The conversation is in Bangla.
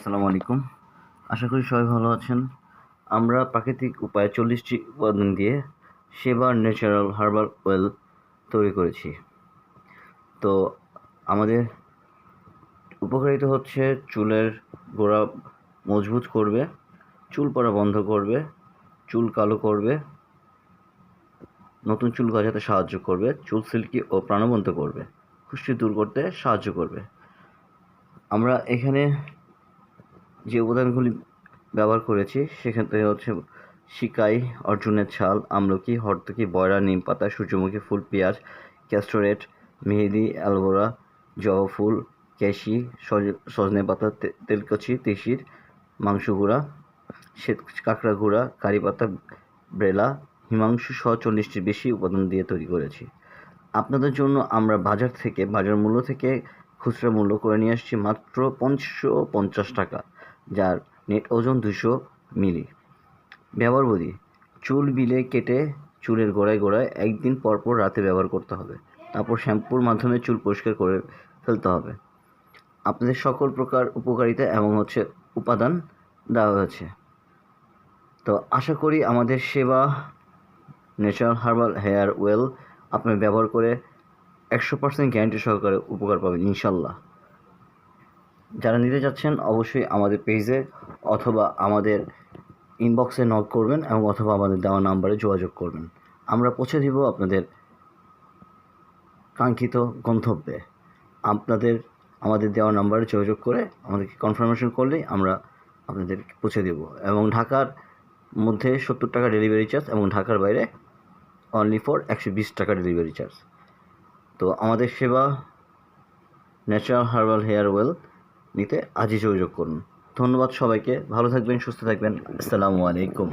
আসসালামু আলাইকুম। আশা করি সবাই ভালো আছেন। আমরা প্রাকৃতিক উপায়ে চল্লিশটি উপাদান দিয়ে সেবার ন্যাচারাল হার্বাল অয়েল তৈরি করেছি। তো আমাদের উপকারিতা হচ্ছে চুলের গোড়া মজবুত করবে, চুল পড়া বন্ধ করবে, চুল কালো করবে, নতুন চুল গজাতে সাহায্য করবে, চুল সিল্কি ও প্রাণবন্ত করবে খুশি দূর করতে সাহায্য করবে। আমরা এখানে যে উপাদানগুলি ব্যবহার করেছি, সেখান থেকে হচ্ছে শিকাই, অর্জুনের ছাল, আমলকি, হর্তকি, বয়রা, নিম পাতা, সূর্যমুখী ফুল, পেঁয়াজ, ক্যাস্টোরেট, মেহেদি, অ্যালোভেরা, জবা ফুল, ক্যাশি, সজ- সজনে পাতা তেলকুচি, তিসির মাংস গুঁড়া শ্বেত কাঁকড়া গুঁড়া, কারি পাতা, ব্রেলা, হিমাংশু সহ চল্লিশটির বেশি উপাদান দিয়ে তৈরি করেছি। আপনাদের জন্য আমরা বাজার থেকে, বাজার মূল্য থেকে খুচরা মূল্য করে নিয়ে আসছি মাত্র পঞ্চাশশো পঞ্চাশ টাকা। যার নেট ওজন দুশো মিলি। ব্যবহার বলি চুল বিলে কেটে চুলের গোড়ায় গোড়ায় একদিন পর পর রাতে ব্যবহার করতে হবে। তারপর শ্যাম্পুর মাধ্যমে চুল পরিষ্কার করে ফেলতে হবে। আপনাদের সকল প্রকার উপকারিতা এবং হচ্ছে উপাদান দেওয়া হয়েছে। তো আশা করি আমাদের সেবা ন্যাচারাল হার্বাল হেয়ার ওয়েল আপনি ব্যবহার করে একশো পার্সেন্ট গ্যারান্টি সহকারে উপকার পাবেন, ইনশাল্লাহ। যারা নিতে যাচ্ছেন অবশ্যই আমাদের পেজে অথবা আমাদের ইনবক্সে নক করবেন এবং অথবা আমাদের দেওয়া নাম্বারে যোগাযোগ করবেন। আমরা পৌঁছে দিব আপনাদের কাঙ্ক্ষিত গন্তব্যে। আপনাদের, আমাদের দেওয়া নাম্বারে যোগাযোগ করে আমাদেরকে কনফার্মেশন করলেই আমরা আপনাদের পৌঁছে দেব। এবং ঢাকার মধ্যে সত্তর টাকা ডেলিভারি চার্জ এবং ঢাকার বাইরে অনলি ফর একশো বিশ টাকা ডেলিভারি চার্জ তো আমাদের সেবা ন্যাচারাল হার্বাল হেয়ার ওয়েল নিতে আজই যোগাযোগ করুন। ধন্যবাদ সবাইকে। ভালো থাকবেন সুস্থ থাকবেন। আসসালামু আলাইকুম।